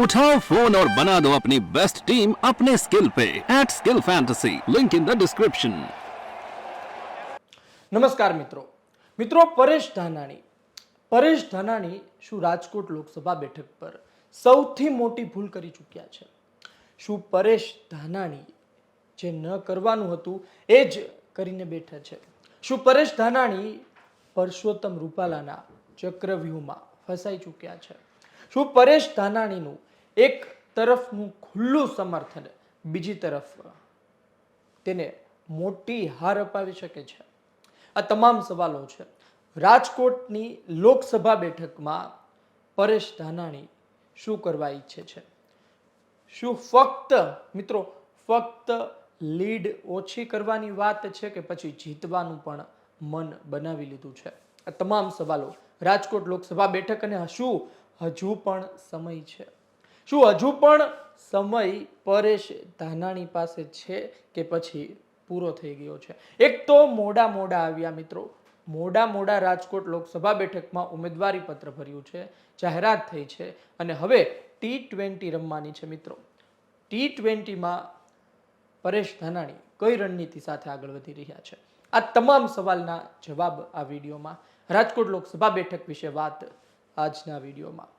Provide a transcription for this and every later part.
उठाओ फोन और बना दो अपनी बेस्ट टीम अपने स्किल पे at skill fantasy link in the description નમસ્કાર મિત્રો મિત્રો પરેશ ધાનાણી પરેશ ધાનાણી શું રાજકોટ લોકસભા બેઠક પર સૌથી મોટી ભૂલ કરી ચૂક્યા છે શું પરેશ ધાનાણી જે ન કરવાનું હતું એ જ કરીને બેઠા છે શું પરેશ ધાનાણી પરસોત્તમ રૂપાલાના ચક્રવ્યૂહમાં ફસાઈ ચૂક્યા છે શું પરેશ ધાનાણીનું એક તરફનું ખુલ્લું સમર્થન, બીજી તરફ તેને મોટી હાર અપાવી શકે છે. આ તમામ સવાલો છે. રાજકોટની લોકસભા બેઠકમાં પરેશ ધાનાણી શું કરવા ઈચ્છે છે? શું ફક્ત, મિત્રો, ફક્ત લીડ ઓછી કરવાની વાત છે કે પછી જીતવાનું પણ મન બનાવી લીધું છે? આ તમામ સવાલો રાજકોટ લોકસભા બેઠક અને શું હજુ પણ સમય છે. શું હજુ પણ સમય પરેશ ધાનાણી પાસે છે કે પછી પૂરો થઈ ગયો છે? એક તો મોડા મોડા આવ્યા મિત્રો. મોડા મોડા રાજકોટ લોકસભા બેઠકમાં ઉમેદવારી પત્ર ભર્યું છે, જાહેરાત થઈ છે અને હવે ટી ટ્વેન્ટી રમવાની છે મિત્રો. ટી ટ્વેન્ટીમાં પરેશ ધાનાણી કઈ રણનીતિ સાથે આગળ વધી રહ્યા છે? આ તમામ સવાલના જવાબ આ વિડીયોમાં. રાજકોટ લોકસભા બેઠક વિશે વાત આજના વિડીયોમાં.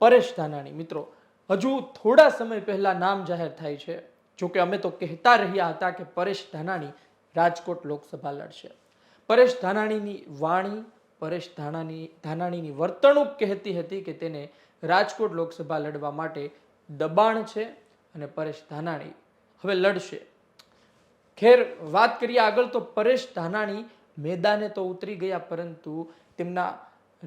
પરેશ ધાનાણી મિત્રો હજુ થોડા સમય પહેલા નામ જાહેર થાય છે. જોકે અમે તો કહેતા રહ્યા હતા કે પરેશ ધાનાણી રાજકોટ લોકસભા લડશે. પરેશ ધાનાણીની વાણી, પરેશ ધાનાણી, ધાનાણીની વર્તણૂક કહેતી હતી કે તેને રાજકોટ લોકસભા લડવા માટે દબાણ છે અને પરેશ ધાનાણી હવે લડશે. ખેર, વાત કરીએ આગળ તો પરેશ ધાનાણી મેદાને તો ઉતરી ગયા, પરંતુ તેમના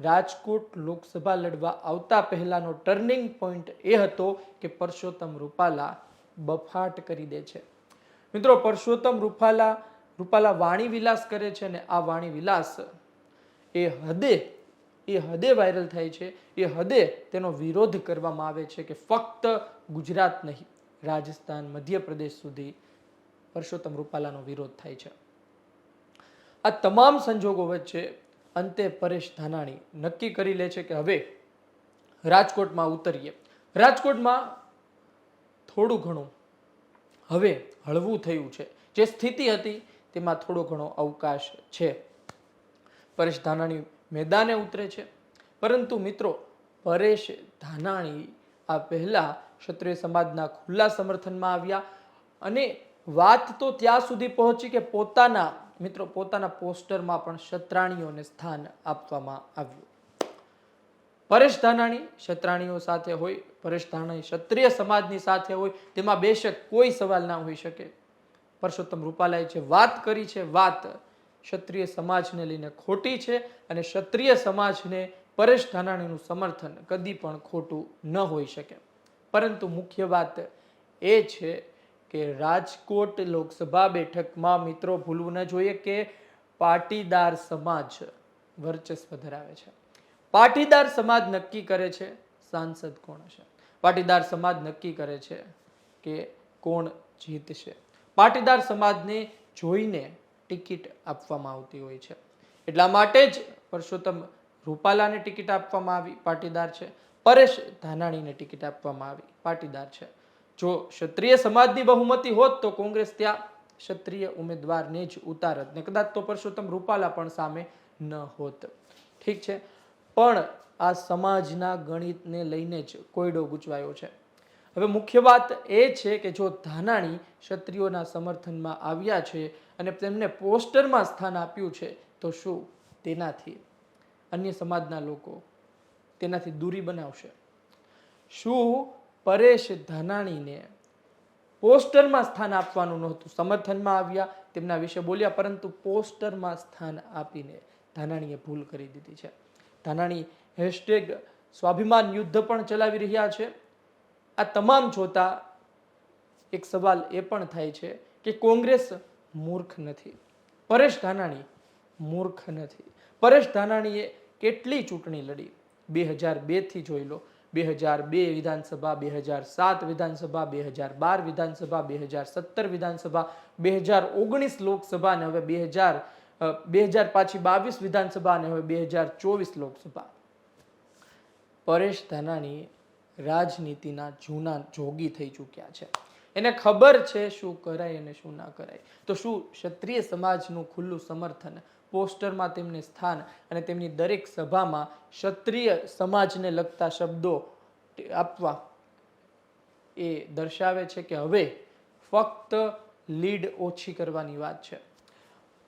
રાજકોટ લોકસભા લડવા આવતા પહેલાંનો ટર્નિંગ પોઈન્ટ એ હતો કે પરસોત્તમ રૂપાલા બફાટ કરી દે છે. મિત્રો, પરસોત્તમ રૂપાલા રૂપાલા વાણી વિલાસ કરે છે અને આ વાણી વિલાસ એ હદે એ હદે વાયરલ થાય છે. એ હદે તેનો વિરોધ કરવામાં આવે છે કે ફક્ત ગુજરાત નહીં, રાજસ્થાન, મધ્યપ્રદેશ સુધી પરસોત્તમ રૂપાલાનો વિરોધ થાય છે. આ તમામ સંજોગો વચ્ચે અંતે પરેશ ધાનાણી નક્કી કરી લે છે કે હવે રાજકોટમાં ઉતરીએ. રાજકોટમાં થોડું ઘણું હવે હળવું થયું છે. જે સ્થિતિ હતી તેમાં થોડો ઘણો અવકાશ છે. પરેશ ધાનાણી મેદાને ઉતરે છે. પરંતુ મિત્રો, પરેશ ધાનાણી આ પહેલાં ક્ષત્રિય સમાજના ખુલ્લા સમર્થનમાં આવ્યા અને વાત તો ત્યાં સુધી પહોંચી કે પોતાના મિત્રો, પોતાના પોસ્ટરમાં પણ શત્રાણીઓને સ્થાન આપવામાં આવ્યું. પરેશ ધાનાણી ક્ષત્રાણીઓ સાથે હોય, પરેશ ધાનાણી ક્ષત્રિય સમાજની સાથે હોય, તેમાં બેશક કોઈ સવાલ ના હોઈ શકે. પરસોત્તમ રૂપાલાએ જે વાત કરી છે, વાત ક્ષત્રિય સમાજને લઈને ખોટી છે અને ક્ષત્રિય સમાજને પરેશ ધાનાણીનું સમર્થન કદી પણ ખોટું ન હોઈ શકે. પરંતુ મુખ્ય વાત એ છે કે રાજકોટ લોકસભા બેઠકમાં મિત્રો ભૂલવું ન જોઈએ કે પાટીદાર સમાજ વર્ચસ્વ ધરાવે છે. પાટીદાર સમાજ નક્કી કરે છે સાંસદ કોણ છે પાટીદાર સમાજ નક્કી કરે છે કે કોણ જીતશે? પાટીદાર સમાજને જોઈને ટિકિટ આપવામાં આવતી હોય છે. એટલા માટે જ પરસોત્તમ રૂપાલાને ટિકિટ આપવામાં આવી, પાટીદાર છે. પરેશ ધાનાણીને ટિકિટ આપવામાં આવી, પાટીદાર છે. જો ક્ષત્રિય સમાજની બહુમતી હોત તો કોંગ્રેસ ત્યાં ક્ષત્રિય ઉમેદવારને જ ઉતારત. ને કદાચ તો પરસોત્તમ રૂપાલા પણ સામે ન હોત. ઠીક છે. પણ આ સમાજના ગણિતને લઈને જ કોયડો ગૂંચવાયો છે. હવે મુખ્ય વાત એ છે કે જો ધાનાણી ક્ષત્રિયોના સમર્થનમાં આવ્યા છે અને તેમને પોસ્ટરમાં સ્થાન આપ્યું છે, તો શું તેનાથી અન્ય સમાજના લોકો તેનાથી દૂરી બનાવશે? શું પરેશ ધાનાણીને પોસ્ટરમાં સ્થાન આપવાનું નહોતું. સમર્થનમાં આવ્યા, તેમના વિશે બોલ્યા, પરંતુ પોસ્ટરમાં સ્થાન આપીને ધાનાણીએ ભૂલ કરી દીધી છે. ધાનાણી હેશટેગ સ્વાભિમાન યુદ્ધ પણ ચલાવી રહ્યા છે. આ તમામ જોતા એક સવાલ એ પણ થાય છે કે કોંગ્રેસ મૂર્ખ નથી. પરેશ ધાનાણી મૂર્ખ નથી. પરેશ ધાનાણીએ કેટલી ચૂંટણી લડી? બે હજાર બેથી જોઈ લો. બે હજાર બે વિધાનસભા, બે હજાર સાત વિધાનસભા, બે હજાર બાર વિધાનસભા, બે હજાર સત્તર વિધાનસભા, બે હજાર ઓગણીસ લોકસભા અને હવે બે હજાર બે હજાર પાછી બાવીસ વિધાનસભા અને હવે બે હજાર ચોવીસ લોકસભા. પરેશ ધાનાણી રાજનીતિના જૂના જોગી થઈ ચૂક્યા છે. એને ખબર છે શું કરાય અને શું ના કરાય. તો શું ક્ષત્રિય સમાજનું ખુલ્લું સમર્થન પોસ્ટરમાં તેમને સ્થાન અને તેમની દરેક સભામાં ક્ષત્રિય સમાજને લગતા શબ્દો આપવા એ દર્શાવે છે કે હવે ફક્ત લીડ ઓછી કરવાની વાત છે.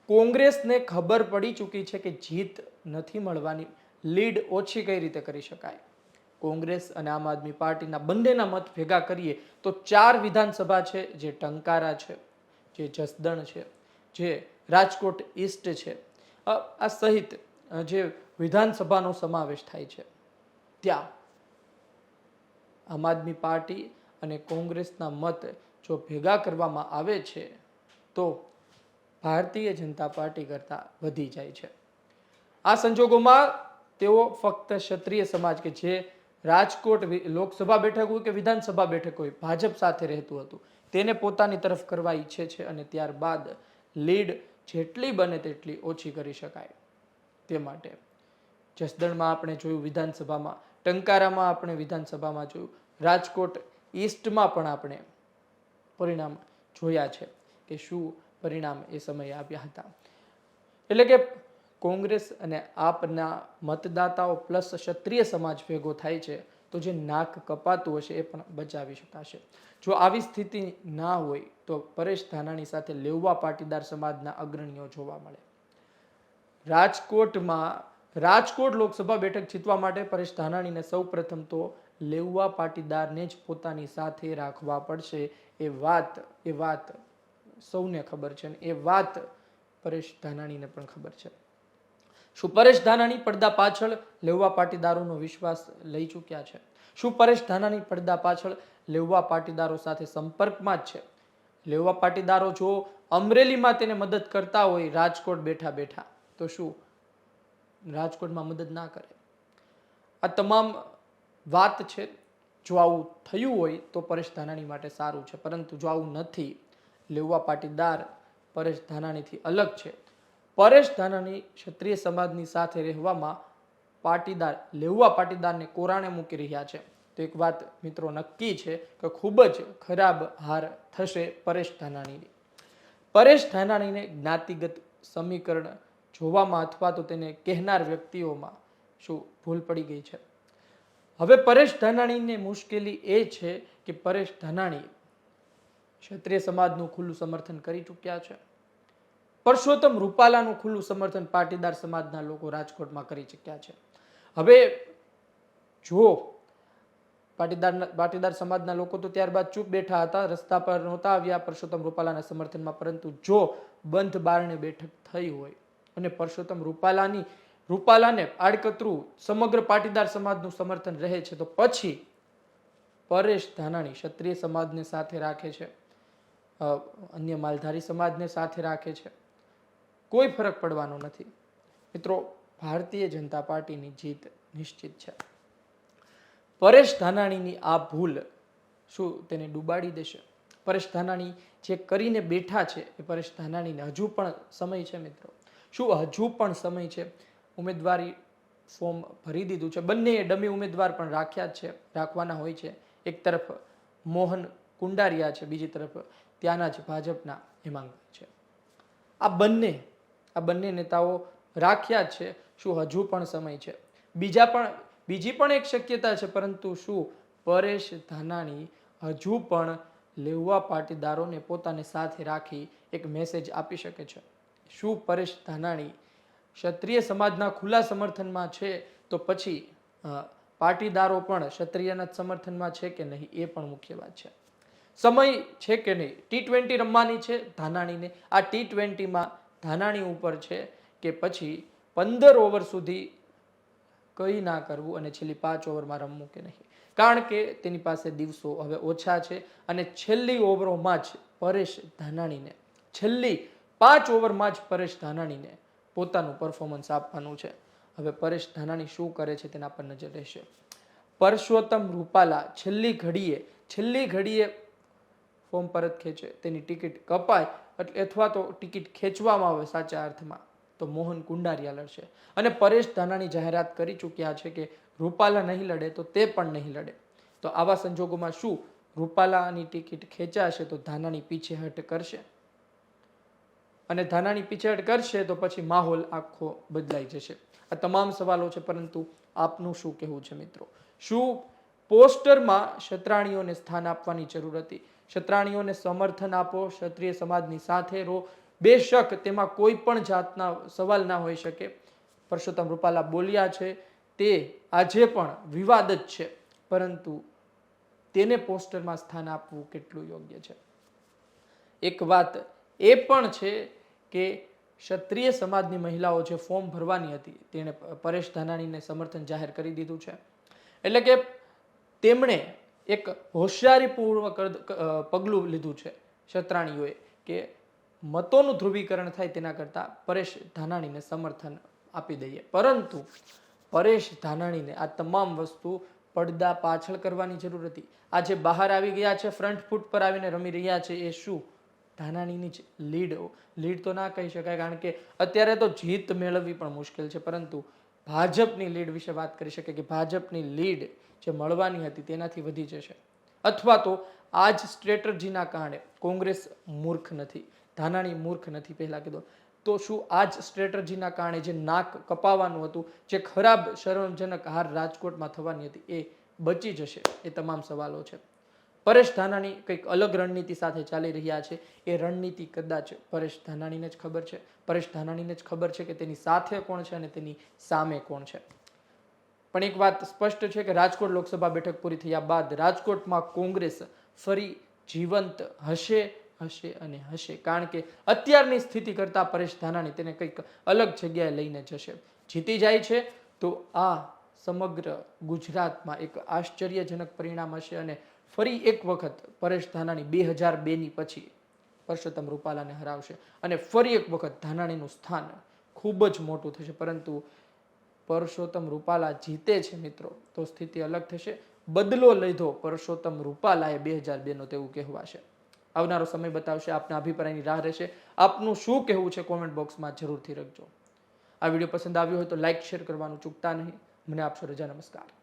કોંગ્રેસને ખબર પડી ચૂકી છે કે જીત નથી મળવાની. લીડ ઓછી કઈ રીતે કરી શકાય? કોંગ્રેસ અને આમ આદમી પાર્ટીના બંનેના મત ભેગા કરીએ તો ચાર વિધાનસભા છે, જે ટંકારા છે, જે જસદણ છે, જે રાજકોટ ઈસ્ટ છે. આ સહિત જે વિધાનસભાનો સમાવેશ થાય છે, ત્યાં આમ આદમી પાર્ટી અને કોંગ્રેસના મત જો ભેગા કરવામાં આવે છે, તો ભારતીય જનતા પાર્ટી કરતાં વધી જાય છે. આ સંજોગોમાં તેઓ ફક્ત ક્ષત્રિય સમાજ કે જે રાજકોટ લોકસભા બેઠક હોય કે વિધાનસભા બેઠક હોય, ભાજપ સાથે રહેતું હતું, તેને પોતાની તરફ કરવા ઈચ્છે છે અને ત્યારબાદ લીડ જેટલી બને તેટલી ઓછી કરી શકાય. તે માટે જસદણમાં આપણે જોયું વિધાનસભામાં, ટંકારામાં આપણે વિધાનસભામાં જોયું, રાજકોટ ઈસ્ટમાં પણ આપણે પરિણામ જોયા છે કે શું પરિણામ એ સમયે આવ્યા હતા. એટલે કે કોંગ્રેસ અને આપના મતદાતાઓ પ્લસ ક્ષત્રિય સમાજ ભેગો થાય છે તો જે નાક કપાતું હશે એ પણ બચાવી શકાશે. જો આવી સ્થિતિ ના હોય તો પરેશ ધાનાણી સાથે લેવવા પાટીદાર સમાજના અગ્રણીઓ જોવા મળે. રાજકોટમાં, રાજકોટ લોકસભા બેઠક જીતવા માટે પરેશ ધાનાણીને સૌ પ્રથમ તો લેવવા પાટીદારને જ પોતાની સાથે રાખવા પડશે એ વાત એ વાત સૌને ખબર છે અને એ વાત પરેશ ધાનાણીને પણ ખબર છે. શું પરેશ ધાનાની પડદા પાછળ લેવા પાટીદારોનો વિશ્વાસ લઈ ચૂક્યા છે. શું પરેશ ધાનાની પડદા પાછળ લેવા પાટીદારો સાથે સંપર્કમાં જ છે. લેવા પાટીદારો જો અમરેલીમાં તેને મદદ કરતા હોય, રાજકોટ બેઠા બેઠા, તો શું રાજકોટમાં મદદ ના કરે? આ તમામ વાત છે. જો આવું થયું હોય, તો પરેશ ધાનાણી માટે સારું છે. પરંતુ જો આવું નથી, લેવા પાટીદાર પરેશ ધાનાણીથી અલગ છે. પરેશ ધાનાણી ક્ષત્રિય સમાજની સાથે રહેવામાં પાટીદાર લેવા પાટીદારને કોરાણે મૂકી રહ્યા છે. તો એક વાત મિત્રો નક્કી છે કે ખૂબ જ ખરાબ હાર થશે પરેશ ધાનાણીની. પરેશ ધાનાણીને જ્ઞાતિગત સમીકરણ જોવામાં અથવા તો તેને કહેનાર વ્યક્તિઓમાં શું ભૂલ પડી ગઈ છે? હવે પરેશ ધાનાણીને મુશ્કેલી એ છે કે પરેશ ધાનાણી ક્ષત્રિય સમાજનું ખુલ્લું સમર્થન કરી ચૂક્યા છે. પરસોત્તમ રૂપાલાનું ખુલ્લું સમર્થન પાટીદાર સમાજના લોકો રાજકોટમાં કરી ચૂક્યા છે. હવે જો પાટીદાર પાટીદાર સમાજના લોકો તો ત્યારબાદ ચૂપ બેઠા હતા, રસ્તા પર નહોતા આવ્યા પરસોત્તમ રૂપાલાના સમર્થનમાં, પરંતુ જો બંધ બારણે બેઠક થઈ હોય અને પરસોત્તમ રૂપાલાની, રૂપાલાને આડકતરું સમગ્ર પાટીદાર સમાજનું સમર્થન રહે છે, તો પછી પરેશ ધાનાણી ક્ષત્રિય સમાજને સાથે રાખે છે. અન્ય માલધારી સમાજને સાથે રાખે છે. કોઈ ફરક પડવાનો નથી. મિત્રો, ભારતીય જનતા પાર્ટીની જીત નિશ્ચિત છે. પરેશ ધાનાણીની આ ભૂલ શું તેને ડૂબાડી દેશે? પરેશ ધાનાણી જે કરીને બેઠા છે, એ પરેશ ધાનાણીને હજુ પણ સમય છે મિત્રો. શું હજુ પણ સમય છે? ઉમેદવારી ફોર્મ ભરી દીધું છે. બંને ડમી ઉમેદવાર પણ રાખ્યા છે, રાખવાના હોય છે. એક તરફ મોહન કુંડારિયા છે, બીજી તરફ ત્યાંના જ ભાજપના હેમાંગભાઈ છે. આ બંને આ બંને નેતાઓ રાખ્યા છે, શું હજુ પણ સમય છે? બીજા પણ, બીજી પણ એક શક્યતા છે, પરંતુ શું પરેશ ધાનાણી હજુ પણ લેવા પાટીદારોને પોતાને સાથે રાખી એક મેસેજ આપી શકે છે? શું પરેશ ધાનાણી ક્ષત્રિય સમાજના ખુલ્લા સમર્થનમાં છે? તો પછી પાટીદારો પણ ક્ષત્રિયના સમર્થનમાં છે કે નહીં એ પણ મુખ્ય વાત છે. સમય છે કે નહીં? ટી ટ્વેન્ટી રમવાની છે ધાનાણીને. આ ટી ટ્વેન્ટીમાં ધાનાણી ઉપર છે કે પછી પંદર ઓવર સુધી કંઈ ના કરવું અને છેલ્લી પાંચ ઓવરમાં રમવું કે નહીં. કારણ કે તેની પાસે દિવસો હવે ઓછા છે અને છેલ્લી ઓવરોમાં જ પરેશ ધાનાણીને, છેલ્લી પાંચ ઓવરમાં જ પરેશ ધાનાણીને પોતાનું પરફોર્મન્સ આપવાનું છે. હવે પરેશ ધાનાણી શું કરે છે તેના પર નજર રહેશે. પરસોત્તમ રૂપાલા છેલ્લી ઘડીએ છેલ્લી ઘડીએ ફોર્મ પરત ખેંચે, તેની ટિકિટ કપાય એટલે અથવા તો ટિકિટ ખેંચવામાં આવે સાચા અર્થમાં, તો મોહન કુંડારિયા લડશે. અને પરેશ ધાનાણી જાહેરાત કરી ચૂક્યા છે કે રૂપાલા નહીં લડે તો તે પણ નહીં લડે. તો આવા સંજોગોમાં શું? રૂપાલાની ટિકિટ ખેંચાશે તો ધાનાણી પીછેહટ કરશે. અને ધાનાણી પીછેહટ કરશે તો પછી માહોલ આખો બદલાઈ જશે. આ તમામ સવાલો છે, પરંતુ આપનું શું કહેવું છે મિત્રો? શું પોસ્ટરમાં ક્ષત્રાણીઓને સ્થાન આપવાની જરૂર હતી? ક્ષત્રાણીઓને સમર્થન આપો, ક્ષત્રિય સમાજની સાથે રહો. બેશક તેમાં કોઈ પણ જાતના સવાલ ના હોઈ શકે. પરસોત્તમ રૂપાલા બોલ્યા છે, તે આજે પણ વિવાદ જ છે, પરંતુ તેને પોસ્ટરમાં સ્થાન આપવું કેટલું યોગ્ય છે? એક વાત એ પણ છે કે ક્ષત્રિય સમાજની મહિલાઓ જે ફોર્મ ભરવાની હતી, તેણે પરેશ ધાનાણીને સમર્થન જાહેર કરી દીધું છે. એટલે કે તેમણે એક હોશિયારીપૂર્વક પગલું લીધું છે ક્ષત્રાણીઓએ કે મતોનું ધ્રુવીકરણ થાય તેના કરતાં પરેશ ધાનાણીને સમર્થન આપી દઈએ. પરંતુ પરેશ ધાનાણીને આ તમામ વસ્તુ પડદા પાછળ કરવાની જરૂર હતી. આજે બહાર આવી ગયા છે, ફ્રન્ટ ફૂટ પર આવીને રમી રહ્યા છે. એ શું? ધાનાણીની જ લીડ. લીડ તો ના કહી શકાય, કારણ કે અત્યારે તો જીત મેળવવી પણ મુશ્કેલ છે. પરંતુ ભાજપની લીડ વિશે વાત કરી શકે કે ભાજપની લીડ જે મળવાની હતી તેનાથી વધી જશે. અથવા તો આ જ સ્ટ્રેટર્જીના કારણે કોંગ્રેસ મૂર્ખ નથી, ધાનાણી મૂર્ખ નથી પહેલાં કીધો. તો શું આ જ સ્ટ્રેટર્જીના કારણે જે નાક કપાવાનું હતું, જે ખરાબ શરમજનક હાર રાજકોટમાં થવાની હતી, એ બચી જશે? એ તમામ સવાલો છે. પરેશ ધાનાણી કંઈક અલગ રણનીતિ સાથે ચાલી રહ્યા છે. એ રણનીતિ કદાચ પરેશ ધાનાણીને જ ખબર છે. પરેશ ધાનાણીને જ ખબર છે કે તેની સાથે કોણ છે અને તેની સામે કોણ છે. પણ એક વાત સ્પષ્ટ છે કે રાજકોટ લોકસભા બેઠક પૂરી થયા બાદ રાજકોટમાં કોંગ્રેસ ફરી જીવંત હશે હશે અને હશે. કારણ કે અત્યારની સ્થિતિ કરતાં પરેશ ધાનાણી તેને કંઈક અલગ જગ્યાએ લઈને જશે. જીતી જાય છે તો આ સમગ્ર ગુજરાતમાં એક આશ્ચર્યજનક પરિણામ હશે અને ફરી એક વખત પરેશ ધાનાણી બે હજાર બેની પછી પરસોત્તમ રૂપાલાને હરાવશે. અને ફરી એક વખત ધાનાણીનું સ્થાન ખૂબ જ મોટું થશે. પરંતુ પરસોત્તમ રૂપાલા જીતે છે મિત્રો. તો સ્થિતિ અલગ થશે. બદલો લીધો પરસોત્તમ રૂપાલાએ બે હજાર બેનો તેવું કહેવાશે. આવનારો સમય બતાવશે. આપના અભિપ્રાયની રાહ રહેશે. આપનું શું કહેવું છે કોમેન્ટ બોક્સમાં જરૂરથી રાખજો. આ વીડિયો પસંદ આવ્યો હોય તો લાઇક શેર કરવાનું ચૂકતા નહીં. મને આપશો રજા. નમસ્કાર.